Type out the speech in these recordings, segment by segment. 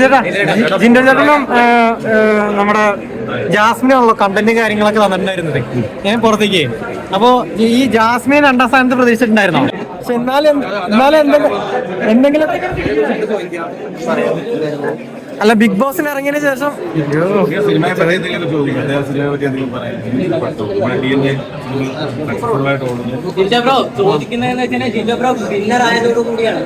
ചേട്ടാ ജിൻഡോ ചേട്ടനും നമ്മുടെ ജാസ്മിനുള്ള കണ്ടന്റും കാര്യങ്ങളൊക്കെ തന്നിട്ടുണ്ടായിരുന്നത്. ഞാൻ പുറത്തേക്ക്. അപ്പോ ഈ- ഈ ജാസ്മിൻ രണ്ടാം സ്ഥാനത്ത് പ്രതീക്ഷിച്ചിട്ടുണ്ടായിരുന്നോ? പക്ഷെ എന്നാലും എന്നാലും എന്തെങ്കിലും എന്തെങ്കിലും അല്ല ബിഗ് ബോസിന് ഇറങ്ങിയതിന് ശേഷം ബ്രോ ചോദിക്കുന്നതെന്ന് വെച്ചാൽ ജിജോ ബ്രോ വിന്നർ ആയതോടു കൂടിയാണ്.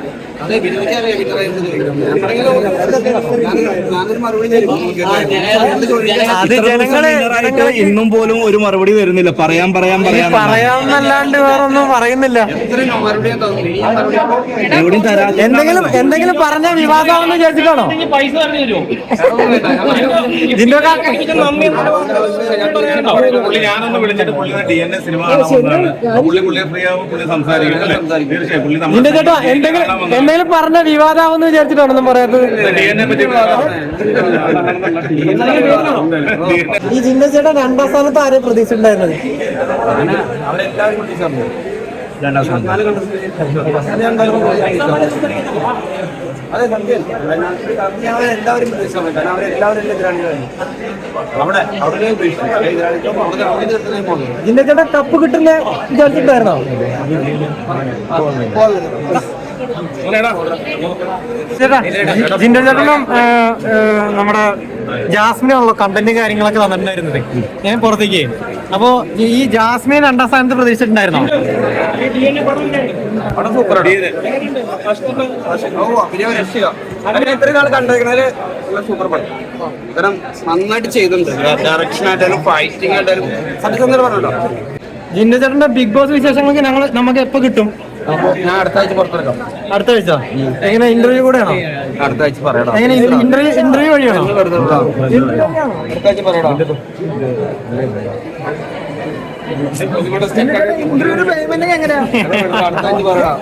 അത് ജനങ്ങൾ ജനങ്ങൾ ഇന്നും പോലും ഒരു മറുപടി വരുന്നില്ല പറയാൻ പറയാൻ പറയാൻ പറയാൻ പറയാമെന്നല്ലാണ്ട് വേറൊന്നും പറയുന്നില്ല. എന്തെങ്കിലും എന്തെങ്കിലും പറഞ്ഞ വിവാദമാണെന്ന് വിചാരിച്ചിട്ടാണോ? ഞാനൊന്ന് വിളിച്ചിട്ട് പുള്ളി ഡി എൻ എ സിനിമ കാണാൻ വന്നതാണ്. അപ്പൊ പുള്ളി പുള്ളിയെ ഫ്രീ ആവും പുള്ളി സംസാരിക്കും അല്ലേ? തീർച്ചയായും പുള്ളി നമ്മുടെ ചേട്ടാ എന്തെങ്കിലും. എന്തെങ്കിലും പറഞ്ഞ വിവാദമാണെന്ന് വിചാരിച്ചിട്ടാണെന്നും പറയാത്തത്? ഡി എൻ എ പറ്റി ഈ ജിന്ന ചേട്ടാ രണ്ടാം സ്ഥാനത്ത് ആരെയും എല്ലാവരും കാരണം അവരെല്ലാവരും എതിരാളികളാണ് അവിടെ അവിടെ ജിൻഡോ ചേട്ടാ കപ്പ് കിട്ടില്ല വിചാരിച്ചിട്ടായിരുന്നോ ചേട്ടാ ജിൻഡോ ചേട്ടനും നമ്മുടെ ജാസ്മിനുള്ള കണ്ടന്റ് കാര്യങ്ങളൊക്കെ തന്നിട്ടുണ്ടായിരുന്നത്. ഞാൻ പുറത്തേക്ക്. അപ്പോ ഈ- ജാസ്മിൻ രണ്ടാം സ്ഥാനത്ത് പ്രതീക്ഷിച്ചിട്ടുണ്ടായിരുന്നോ? എത്ര നാൾ കണ്ടേക്കണേൽ സൂപ്പർ പടം. കാരണം നന്നായിട്ട് ചെയ്തിട്ടുണ്ട്. ഡയറക്ഷൻ ആയിട്ടാലും ഫൈറ്റിംഗ് ആയിട്ടാലും സത്യസന്ധത പറഞ്ഞല്ലോ. ജിൻഡോ ചേട്ടന്റെ ബിഗ് ബോസ് വിശേഷങ്ങളൊക്കെ ഞങ്ങൾ നമുക്ക് എപ്പോ കിട്ടും? ഞാൻ അടുത്ത ആഴ്ച പുറത്തിറക്കാം അടുത്ത ആഴ്ച? എങ്ങനെ ഇന്റർവ്യൂ കൂടെയാണോ? അടുത്ത ആഴ്ച പറയണം. എങ്ങനെ ഇന്റർവ്യൂ ഇന്റർവ്യൂ വഴിയാണോ? അടുത്ത ആഴ്ച പറയണം ഇന്റർവ്യൂയുടെ പേയ്മെന്റ് എങ്ങനെയാ? അടുത്ത ആഴ്ച പറയണം